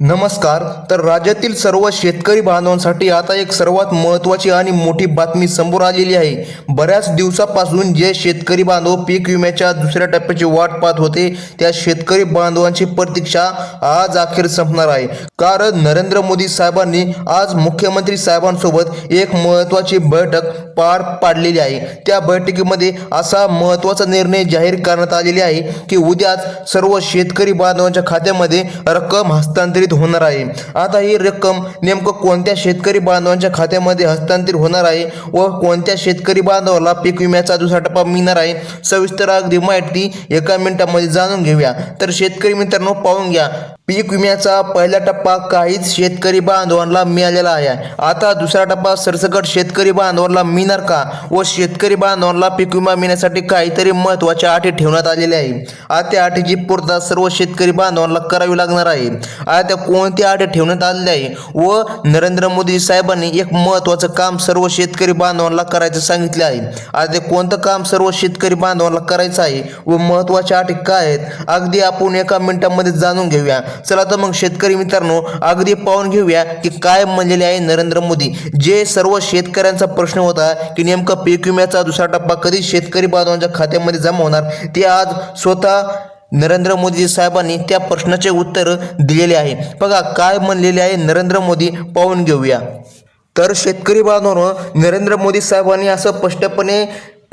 नमस्कार तर राज्यातील सर्व शेतकरी बांधवांसाठी आता एक सर्वात महत्त्वाची आणि मोठी बातमी समोर आलेली आहे. बऱ्याच दिवसापासून जे शेतकरी बांधव पीक विम्याच्या दुसऱ्या टप्प्याची वाट पाहत होते त्या शेतकरी बांधवांची प्रतीक्षा आज अखेर संपणार आहे. कारण नरेंद्र मोदी साहेबांनी आज मुख्यमंत्री साहेबांसोबत एक महत्त्वाची बैठक पार पाडलेली आहे. त्या बैठकीमध्ये असा महत्त्वाचा निर्णय जाहीर करण्यात आलेले आहे की उद्याच सर्व शेतकरी बांधवांच्या खात्यामध्ये रक्कम हस्तांतरित होणार आहे. आता ही रक्कम नेमकं कोणत्या शेतकरी बांधवांच्या खात्यामध्ये हस्तांतरित होणार आहे व कोणत्या शेतकरी बांधवाला पीक विम्याचा दुसरा टप्पा मिळणार आहे? सविस्तर अगदी माहिती एका मिनिटामध्ये जाणून घेऊया. तर शेतकरी मित्रांनो पाहून घ्या. पीक विम्याचा पहिला टप्पा काहीच शेतकरी बांधवांना मिळालेला आहे. आता दुसरा टप्पा सरसकट शेतकरी बांधवांना मिळणार का? व शेतकरी बांधवांना पीक विमा मिळण्यासाठी काहीतरी महत्त्वाच्या अटी ठेवण्यात आलेल्या आहे. आता अटीची पूर्तता सर्व शेतकरी बांधवांना करावी लागणार आहे. आता आता कोणत्या अटी ठेवण्यात आलेल्या आहे? व नरेंद्र मोदी साहेबांनी एक महत्त्वाचं काम सर्व शेतकरी बांधवांना करायचं सांगितले आहे. आता ते कोणतं काम सर्व शेतकरी बांधवांना करायचं आहे? व महत्त्वाच्या अटी काय आहेत? अगदी आपण एका मिनिटामध्ये जाणून घेऊया. चला तर मग शेतकरी मित्रांनो अगदी पाहून घेऊया की काय म्हणलेले आहे नरेंद्र मोदी. जे सर्व शेतकऱ्यांचा प्रश्न होता की नेमका पीक विम्याचा दुसरा टप्पा कधी शेतकरी बांधवांच्या खात्यामध्ये जमा होणार? ते आज स्वतः नरेंद्र मोदी साहेबांनी त्या प्रश्नाचे उत्तर दिलेले आहे. बघा काय म्हणलेले आहे नरेंद्र मोदी पाहून घेऊया. तर शेतकरी बांधवांनो नरेंद्र मोदी साहेबांनी असं स्पष्टपणे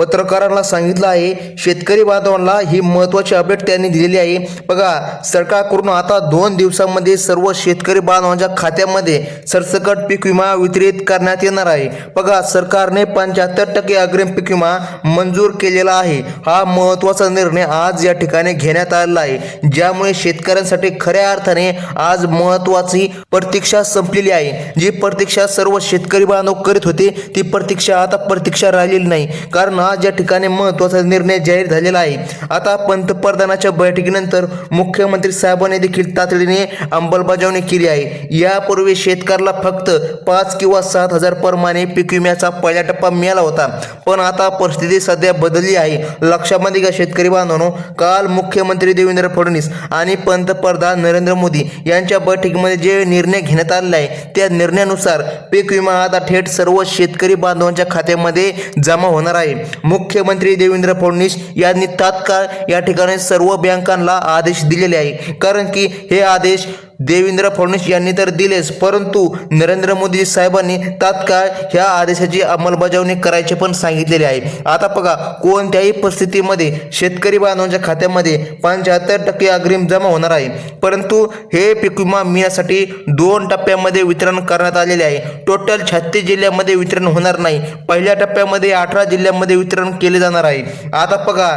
पत्रकारांना सांगितलं आहे शेतकरी बांधवांना ही महत्त्वाची अपडेट त्यांनी दिलेली आहे. बघा सरकारकडून आता दोन दिवसांमध्ये सर्व शेतकरी बांधवांच्या खात्यामध्ये सरसकट पीक विमा वितरित करण्यात येणार आहे. बघा सरकारने पंच्याहत्तर टक्के अग्रिम पीक विमा मंजूर केलेला आहे. हा महत्त्वाचा निर्णय आज या ठिकाणी घेण्यात आलेला आहे. ज्यामुळे शेतकऱ्यांसाठी खऱ्या अर्थाने आज महत्त्वाची प्रतीक्षा संपलेली आहे. जी प्रतीक्षा सर्व शेतकरी बांधव करीत होते ती प्रतीक्षा आता प्रतीक्षा राहिलेली नाही. कारण आज या ठिकाणी महत्त्वाचा निर्णय जाहीर झालेला आहे आता पंतप्रधानाच्या बैठकीनंतर मुख्यमंत्री साहेबांनी देखील तातडीने अंमलबजावणी केली आहे. यापूर्वी शेतकऱ्याला फक्त पाच किंवा सात हजार प्रमाणे पीक विम्याचा पहिला टप्पा मिळाला होता. पण आता परिस्थिती सध्या बदलली आहे. लक्षामध्ये घ्या शेतकरी बांधवांनो काल मुख्यमंत्री देवेंद्र फडणवीस आणि पंतप्रधान नरेंद्र मोदी यांच्या बैठकीमध्ये जे निर्णय घेण्यात आलेला आहे त्या निर्णयानुसार पीक विमा आता थेट सर्व शेतकरी बांधवांच्या खात्यामध्ये जमा होणार आहे. मुख्यमंत्री देवेंद्र फडणवीस यांनी तात्काळ या ठिकाणी सर्व बँकांना आदेश दिलेले आहे. कारण की हे आदेश देवेंद्र फडणवीस यांनी तर दिलेच परंतु नरेंद्र मोदी साहेबांनी तात्काळ ह्या आदेशाची अंमलबजावणी करायचे पण सांगितलेले आहे. आता बघा कोणत्याही परिस्थितीमध्ये शेतकरी बांधवांच्या खात्यामध्ये पंच्याहत्तर टक्के अग्रिम जमा होणार आहे. परंतु हे पीक विमा मिळण्यासाठी दोन टप्प्यामध्ये वितरण करण्यात आलेले आहे. टोटल छत्तीस जिल्ह्यामध्ये वितरण होणार नाही. पहिल्या टप्प्यामध्ये अठरा जिल्ह्यामध्ये वितरण केले जाणार आहे. आता बघा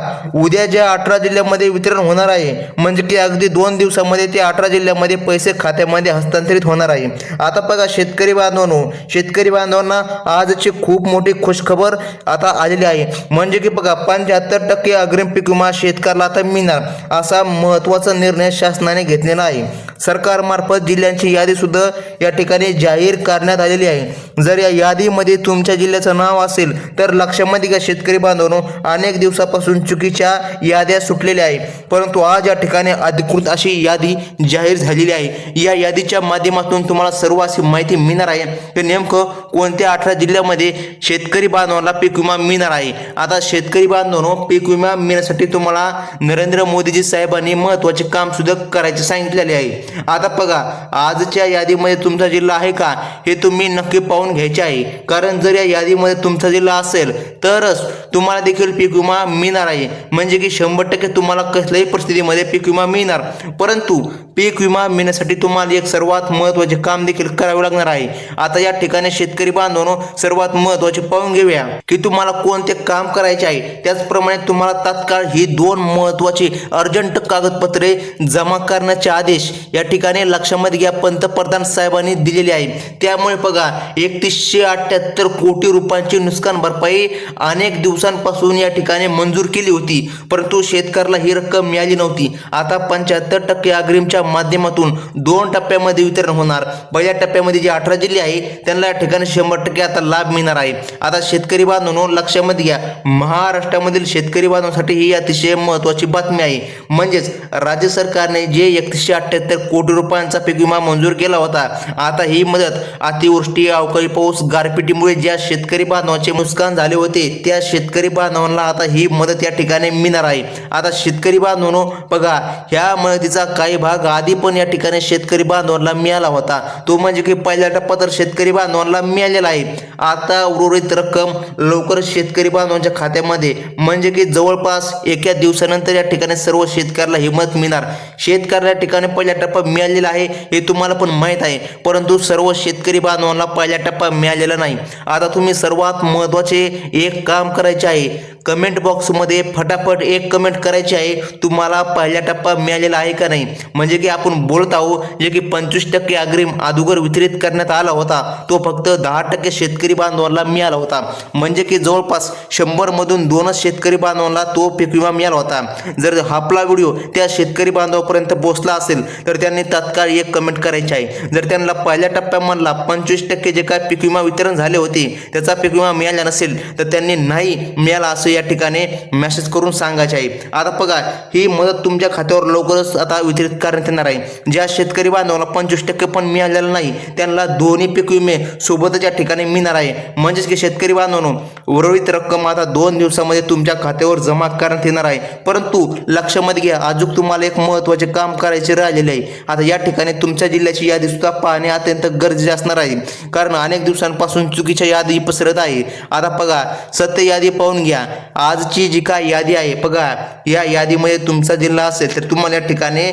उद्या ज्या अठरा जिल्ह्यामध्ये वितरण होणार आहे म्हणजे की अगदी दोन दिवसामध्ये ते अठरा जिल्ह्यामध्ये पैसे खात्यामध्ये हस्तांतरित होणार आहे. आता बघा शेतकरी बांधवांनो शेतकरी बांधवांना आजची खूप मोठी खुशखबर आता आलेली आहे. म्हणजे की बघा पंच्याहत्तर टक्के अग्रिम पीक विमा शेतकऱ्याला आता मिळणार असा महत्त्वाचा निर्णय शासनाने घेतलेला आहे. सरकारमार्फत जिल्ह्यांची यादी सुद्धा या ठिकाणी जाहीर करण्यात आलेली आहे. जर या यादीमध्ये तुमच्या जिल्ह्याचं नाव असेल तर लक्षामध्ये घ्या शेतकरी बांधवांनो अनेक दिवसापासून चुकीच्या याद्या सुटलेल्या आहे परंतु आज या ठिकाणी अधिकृत अशी यादी जाहीर झालेली आहे. या यादीच्या माध्यमातून तुम्हाला सर्व अशी माहिती मिळणार आहे. की नेमकं कोणत्या अठरा जिल्ह्यामध्ये शेतकरी बांधवांना पीक विमा मिळणार आहे? आता शेतकरी बांधवांनो पीक विमा मिळण्यासाठी तुम्हाला नरेंद्र मोदीजी साहेबांनी महत्त्वाचे काम सुद्धा करायचे सांगितलेले आहे. आता बघा आजच्या यादीमध्ये तुमचा जिल्हा आहे का? हे तुम्ही नक्की पाहून घ्यायचे आहे. कारण जर या यादीमध्ये तुमचा जिल्हा असेल तरच तुम्हाला देखील पीक विमा मिळणार आहे. म्हणजे की शंभर टक्के तुम्हाला कसल्याही परिस्थितीमध्ये पीक विमा मिळणार. परंतु पीक विमा थांबविण्यासाठी तुम्हाला एक सर्वात महत्त्वाचे काम देखील करावे लागणार आहे. आता या ठिकाणी शेतकरी बांधवांनो सर्वात महत्त्वाचे पाहून घेऊया की तुम्हाला कोणते काम करायचे आहे. त्याचप्रमाणे तुम्हाला तात्काळ ही दोन महत्त्वाची अर्जंट कागदपत्रे जमा करण्याचे आदेश या ठिकाणी लक्षामध्ये घ्या. पंतप्रधान साहेबांनी दिलेले आहे. त्यामुळे बघा एकतीसशे अठ्ठ्याहत्तर कोटी रुपयांची नुकसान भरपाई अनेक दिवसांपासून या ठिकाणी मंजूर केली होती. परंतु शेतकऱ्याला ही रक्कम मिळाली नव्हती. आता पंच्याहत्तर टक्के अग्रिमच्या माध्यमातून दोन टप्प्यामध्ये वितरण होणार. पहिल्या टप्प्यामध्ये जे अठरा जिल्हे आहे त्यांना या ठिकाणी शंभर टक्के आता लाभ मिळणार आहे. आता शेतकरी बांधवांनो लक्षामध्ये घ्या. महाराष्ट्रामधील शेतकरी बांधवांसाठी ही अतिशय महत्त्वाची बातमी आहे. म्हणजेच राज्य सरकारने जे एकतीसशे अठ्ठ्याहत्तर कोटी रुपयांचा पीक विमा मंजूर केला होता आता ही मदत अतिवृष्टी अवकाळी पाऊस गारपिटीमुळे ज्या शेतकरी बांधवांचे नुकसान झाले होते त्या शेतकरी बांधवांना आता ही मदत या ठिकाणी मिळणार आहे. आता शेतकरी बांधवांनो बघा ह्या मदतीचा काही भाग आधी पण या ठिकाणी ठिकाणी शेतकरी बांधवांना मिळाला होता. तो म्हणजे की पहिला टप्पा तर शेतकरी बांधवांना मिळालेला आहे. आता उर्वरित रक्कम लवकरच शेतकरी बांधवांच्या खात्यामध्ये म्हणजे की जवळपास एका दिवसानंतर या ठिकाणी सर्व शेतकऱ्याला ही मिळणार. शेतकऱ्याला ठिकाणी पहिला टप्पा मिळालेला आहे हे तुम्हाला पण माहीत आहे. परंतु सर्व शेतकरी बांधवांना पहिला टप्पा मिळालेला नाही. आता तुम्ही सर्वात महत्त्वाचे एक काम करायचे आहे. कमेंट बॉक्समध्ये फटाफट एक कमेंट करायची आहे तुम्हाला पहिला टप्पा मिळालेला आहे का नाही? म्हणजे की आपण बोलत आहोत जे की पंचवीस टक्के अग्रिम अगोदर वितरित करण्यात आला होता तो फक्त दहा टक्के शेतकरी बांधवांना मिळाला होता. म्हणजे की जवळपास शंभरमधून दोनच शेतकरी बांधवांना तो पीक विमा मिळाला होता. जर आपला व्हिडिओ त्या शेतकरी बांधवापर्यंत पोहोचला असेल तर त्यांनी तत्काळ एक कमेंट करायची आहे. जर त्यांना पहिल्या टप्प्यामधला पंचवीस टक्के जे काय पीक विमा वितरण झाले होते त्याचा पीक विमा मिळाला नसेल तर त्यांनी नाही मिळाला असं या ठिकाणी मेसेज करून सांगायचे आहे. आता बघा ही मदत तुमच्या खात्यावर लवकरच आता वितरित करण्यात येणार आहे. ज्या शेतकरी बांधवाला पंचवीस टक्के पण मिळालेलं नाही. त्यांना दोन्ही पीक विमे सोबतच या ठिकाणी मिळणार आहे. म्हणजेच की शेतकरी बांधवांनो उर्वरित रक्कम आता दोन दिवसामध्ये तुमच्या खात्यावर जमा करण्यात येणार आहे. परंतु लक्षामध्ये घ्या अजून तुम्हाला एक महत्त्वाचे काम करायचे राहिलेले आहे. आता या ठिकाणी तुमच्या जिल्ह्याची यादी सुद्धा पाहणे अत्यंत गरजेचे असणार आहे. कारण अनेक दिवसांपासून चुकीच्या यादी पसरत आहे. आता बघा सत्य यादी पाहून घ्या. आजची जी काय यादी आहे बघा या यादीमध्ये तुमचा जिल्हा असेल तर तुम्हाला या ठिकाणी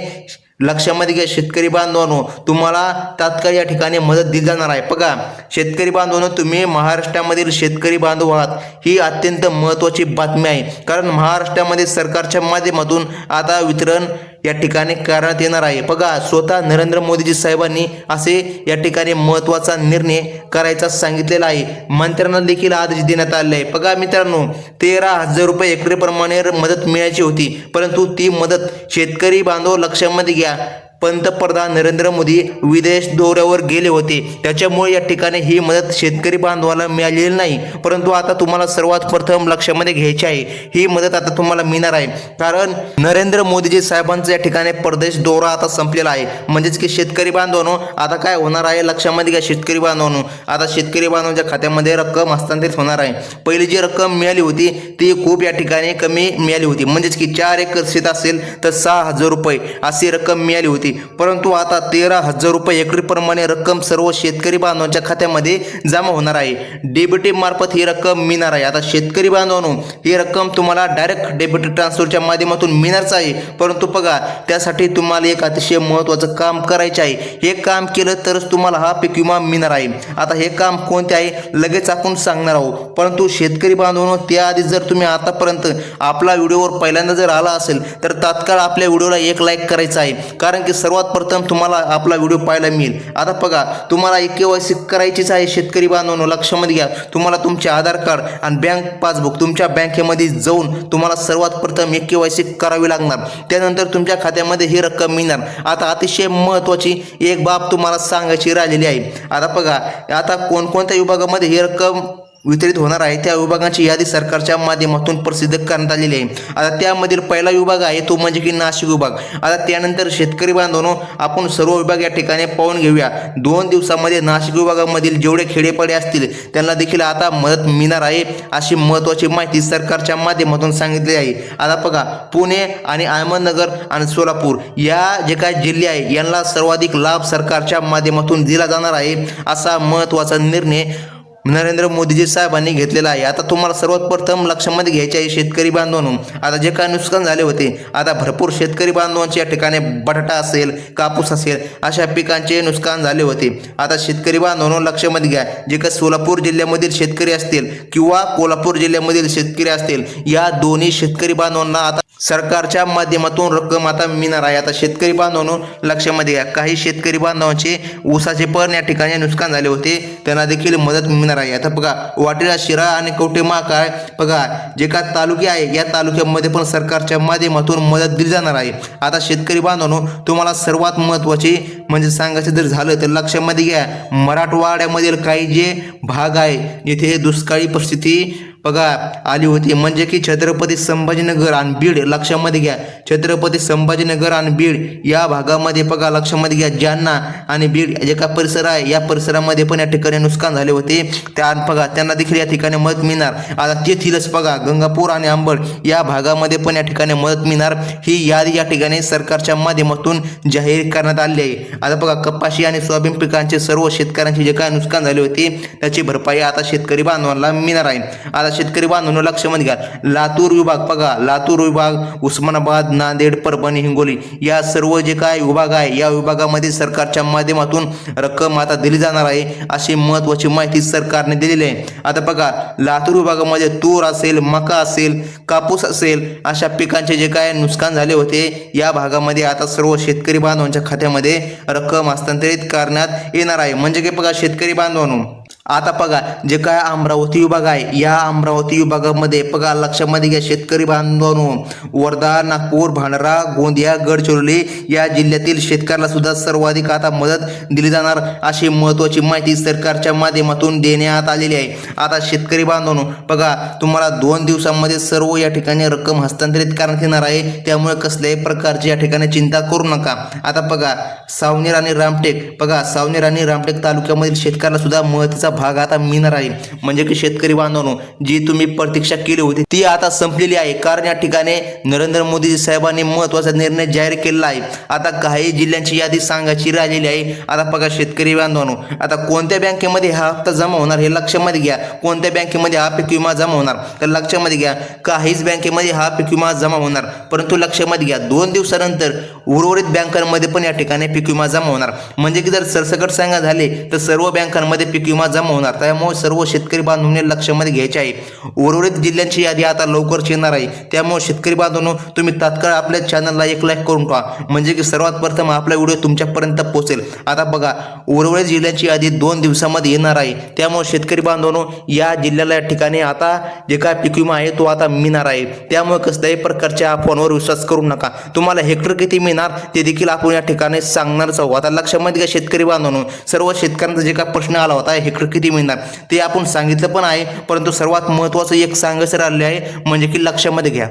लक्षामध्ये घ्या शेतकरी बांधवांनो तुम्हाला तात्काळ या ठिकाणी मदत दिली जाणार आहे. बघा शेतकरी बांधवांनो तुम्ही महाराष्ट्रामधील शेतकरी बांधव आहात ही अत्यंत महत्त्वाची बातमी आहे. कारण महाराष्ट्रामध्ये सरकारच्या माध्यमातून आता वितरण या ठिकाणी करण्यात येणार आहे. बघा स्वतः नरेंद्र मोदीजी साहेबांनी असे या ठिकाणी महत्त्वाचा निर्णय करायचा सांगितलेला आहे. मंत्र्यांना देखील आदेश देण्यात आले आहे. बघा मित्रांनो तेरा हजार रुपये एकरेप्रमाणे मदत मिळायची होती. परंतु ती मदत शेतकरी बांधव लक्षामध्ये घ्या. पंतप्रधान नरेंद्र मोदी विदेश दौऱ्यावर गेले होते. त्याच्यामुळे या ठिकाणी ही मदत शेतकरी बांधवाला मिळालेली नाही. परंतु आता तुम्हाला सर्वात प्रथम लक्षामध्ये घ्यायची आहे. ही मदत आता तुम्हाला मिळणार आहे. कारण नरेंद्र मोदीजी साहेबांचा या ठिकाणी परदेश दौरा आता संपलेला आहे. म्हणजेच की शेतकरी बांधवांनो आता काय होणार आहे लक्षामध्ये घ्या शेतकरी बांधवांनो. आता शेतकरी बांधवांच्या खात्यामध्ये रक्कम हस्तांतरित होणार आहे. पहिली जी रक्कम मिळाली होती ती खूप या ठिकाणी कमी मिळाली होती. म्हणजेच की चार एकर शेत असेल तर सहा हजार रुपये अशी रक्कम मिळाली होती. परंतु आता तेरा हजार रुपये एकरीप्रमाणे रक्कम सर्व शेतकरी बांधवांच्या खात्यामध्ये जमा होणार आहे. डेबिटी मार्फत ही रक्कम मिळणार आहे. आता शेतकरी बांधवांनो ही रक्कम तुम्हाला डायरेक्ट डेबिट ट्रान्सफरच्या माध्यमातून मिळणारच आहे. परंतु बघा त्यासाठी तुम्हाला एक अतिशय महत्त्वाचं काम करायचे आहे. हे काम केलं तरच तुम्हाला हा पीक विमा मिळणार आहे. आता हे काम कोणते आहे लगेच आपण सांगणार आहोत. परंतु शेतकरी बांधवांनो त्याआधी जर तुम्ही आतापर्यंत आपला व्हिडिओवर पहिल्यांदा जर आला असेल तर तात्काळ आपल्या व्हिडिओला एक लाईक करायचा आहे. कारण की सर्वात प्रथम तुम्हाला आपला व्हिडिओ पाहायला मिळेल. आता बघा तुम्हाला एक के वाय सी करायचीच आहे शेतकरी बांधवांनो लक्षामध्ये घ्या. तुम्हाला तुमचे आधार कार्ड आणि बँक पासबुक तुमच्या बँकेमध्ये जाऊन तुम्हाला सर्वात प्रथम एक के वाय सी करावी लागणार. त्यानंतर तुमच्या खात्यामध्ये ही रक्कम मिळणार. आता अतिशय महत्त्वाची एक बाब तुम्हाला सांगायची राहिलेली आहे. आता बघा आता कोणकोणत्या विभागामध्ये ही रक्कम वितरित होणार आहे. त्या विभागांची यादी सरकारच्या माध्यमातून प्रसिद्ध करण्यात आलेली आहे. आता त्यामधील पहिला विभाग आहे तो म्हणजे की नाशिक विभाग. आता त्यानंतर शेतकरी बांधवांनो आपण सर्व विभाग या ठिकाणी पाहून घेऊया. दोन दिवसामध्ये नाशिक विभागामधील जेवढे खेडेपाडे असतील त्यांना देखील आता मदत मिळणार आहे अशी महत्त्वाची माहिती सरकारच्या माध्यमातून सांगितली आहे. आता बघा पुणे आणि अहमदनगर आणि सोलापूर या जे काही जिल्हे आहे यांना सर्वाधिक लाभ सरकारच्या माध्यमातून दिला जाणार आहे असा महत्त्वाचा निर्णय नरेंद्र मोदीजी साहेबांनी घेतलेला आहे. आता तुम्हाला सर्वात प्रथम लक्षामध्ये घ्यायचे आहे शेतकरी बांधवांनो. आता जे काय नुकसान झाले होते आता भरपूर शेतकरी बांधवांच्या या ठिकाणी बटाटा असेल कापूस असेल अशा पिकांचे नुकसान झाले होते. आता शेतकरी बांधवांनो लक्षामध्ये घ्या जे काही सोलापूर जिल्ह्यामधील शेतकरी असतील किंवा कोल्हापूर जिल्ह्यामधील शेतकरी असतील या दोन्ही शेतकरी बांधवांना आता सरकारच्या माध्यमातून रक्कम आता मिळणार आहे. आता शेतकरी बांधवांनो लक्षामध्ये घ्या. काही शेतकरी बांधवांचे ऊसाचे पण या ठिकाणी नुकसान झाले होते. त्यांना देखील मदत मिळणार आहे. आता बघा वाटेला शिरा आणि कवटे महाकाळ बघा जे का तालुके आहे या तालुक्यामध्ये पण सरकारच्या माध्यमातून मदत दिली जाणार आहे. आता शेतकरी बांधवांनो तुम्हाला सर्वात महत्त्वाचे म्हणजे सांगायचं जर झालं तर लक्षामध्ये घ्या. मराठवाड्यामधील काही जे भाग आहे जिथे दुष्काळी परिस्थिती बघा आली होती. म्हणजे की छत्रपती संभाजीनगर आणि बीड लक्षामध्ये घ्या. छत्रपती संभाजीनगर आणि बीड या भागामध्ये बघा लक्षामध्ये घ्या. जालना आणि बीड जे का परिसर आहे. या परिसरामध्ये पण या ठिकाणी नुकसान झाले होते. त्या बघा त्यांना देखील या ठिकाणी मदत मिळणार. आता तेथीलच बघा गंगापूर आणि अंबड या भागामध्ये पण या ठिकाणी मदत मिळणार. ही यादी या ठिकाणी सरकारच्या माध्यमातून जाहीर करण्यात आली आहे. आता बघा कपाशी आणि सोयाबीन पिकांचे सर्व शेतकऱ्यांचे जे काय नुकसान झाले होते त्याची भरपाई आता शेतकरी बांधवांना मिळणार आहे. आता शेतकरी बांधवांनो लक्षामध्ये घ्या. लातूर विभाग बघा. लातूर विभाग उस्मानाबाद नांदेड परभणी हिंगोली या सर्व जे काय विभाग आहे या विभागामध्ये सरकारच्या माध्यमातून रक्कम आता दिली जाणार आहे अशी महत्वाची माहिती सरकारने दिलेली आहे. आता बघा लातूर विभागामध्ये तूर असेल मका असेल कापूस असेल अशा पिकांचे जे काय नुकसान झाले होते या भागामध्ये आता सर्व शेतकरी बांधवांच्या खात्यामध्ये रक्कम हस्तांतरित करण्यात येणार आहे. म्हणजे की बघा शेतकरी बांधवांनो आता बघा जे काय अमरावती विभाग आहे या अमरावती विभागामध्ये बघा लक्षामध्ये घ्या शेतकरी बांधवांनो. वर्धा नागपूर भांडारा गोंदिया गडचिरोली या जिल्ह्यातील शेतकऱ्याला सुद्धा सर्वाधिक आता मदत दिली जाणार अशी महत्त्वाची माहिती सरकारच्या माध्यमातून देण्यात आलेली आहे. आता शेतकरी बांधवांनो बघा तुम्हाला दोन दिवसांमध्ये सर्व या ठिकाणी रक्कम हस्तांतरित करण्यात येणार आहे. त्यामुळे कसल्याही प्रकारची या ठिकाणी चिंता करू नका. आता बघा सावनेर आणि रामटेक बघा सावनेर आणि रामटेक तालुक्यामधील शेतकऱ्याला सुद्धा महत्त्वाचा भाग आता मिळणार आहे म्हणजे की शेतकरी बांधवांनो जी तुम्ही प्रतीक्षा केली होती ती आता संपलेली आहे. कारण या ठिकाणी नरेंद्र मोदी साहेबांनी महत्त्वाचा निर्णय जाहीर केलेला आहे. आता काही जिल्ह्यांची यादी सांगायची राहिलेली आहे. आता बघा शेतकरी बांधवांनो आता कोणत्या बँकेमध्ये हा हप्ता जमा होणार हे लक्षामध्ये घ्या. कोणत्या बँकेमध्ये हा पीक विमा जमा होणार तर लक्षामध्ये घ्या. काहीच बँकेमध्ये हा पीक विमा जमा होणार परंतु लक्षामध्ये घ्या. दोन दिवसानंतर उर्वरित बँकांमध्ये पण या ठिकाणी पीक विमा जमा होणार. म्हणजे की जर सरसकट सांगा झाले तर सर्व बँकांमध्ये पीक विमा जमा होणार. त्यामुळे सर्व शेतकरी बांधवांनी लक्षामध्ये घ्यायचे आहे. उर्वरित जिल्ह्यांची यादी आता लवकरच येणार आहे. त्यामुळे शेतकरी बांधवांनो तुम्ही तात्काळ आपल्या चॅनलला एक लाईक करून ठेवा. म्हणजे की सर्वात प्रथम आपला व्हिडिओ तुमच्यापर्यंत पोहोचेल. आता बघा उर्वरित जिल्ह्यांची यादी दोन दिवसामध्ये येणार आहे. त्यामुळे शेतकरी बांधवांनो या जिल्ह्याला या ठिकाणी आता जे काय पीक विमा आहे तो आता मिळणार आहे. त्यामुळे कसल्याही प्रकारच्या अफवांवर विश्वास करू नका. तुम्हाला हेक्टर किती मिळणार ते देखील आपण या ठिकाणी सांगणारच आहोत. आता लक्षामध्ये घ्या शेतकरी बांधवांनो सर्व शेतकऱ्यांचा जे काय प्रश्न आला होता हेक्टर किती मिळणार? ते आपण सांगितलं पण आहे परंतु सर्वात महत्त्वाचं एक सांगायचं राहिले आहे म्हणजे की लक्षामध्ये घ्या.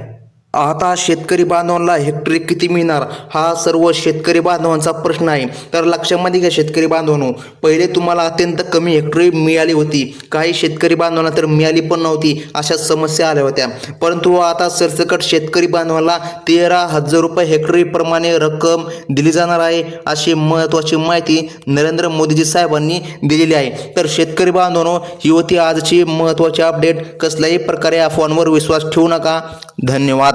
आता शेतकरी बांधवांना हेक्टरी किती मिळणार? हा सर्व शेतकरी बांधवांचा प्रश्न आहे. तर लक्षामध्ये घ्या शेतकरी बांधवांनो. पहिले तुम्हाला अत्यंत कमी हेक्टरी मिळाली होती. काही शेतकरी बांधवांना तर मिळाली पण नव्हती. अशा समस्या आल्या होत्या. परंतु आता सरसकट शेतकरी बांधवांना तेरा हजार रुपये हेक्टरीप्रमाणे रक्कम दिली जाणार आहे अशी महत्त्वाची माहिती नरेंद्र मोदीजी साहेबांनी दिलेली आहे. तर शेतकरी बांधवांनो ही होती आजची महत्त्वाची अपडेट कसल्याही प्रकारे अफवांवर विश्वास ठेवू नका. धन्यवाद.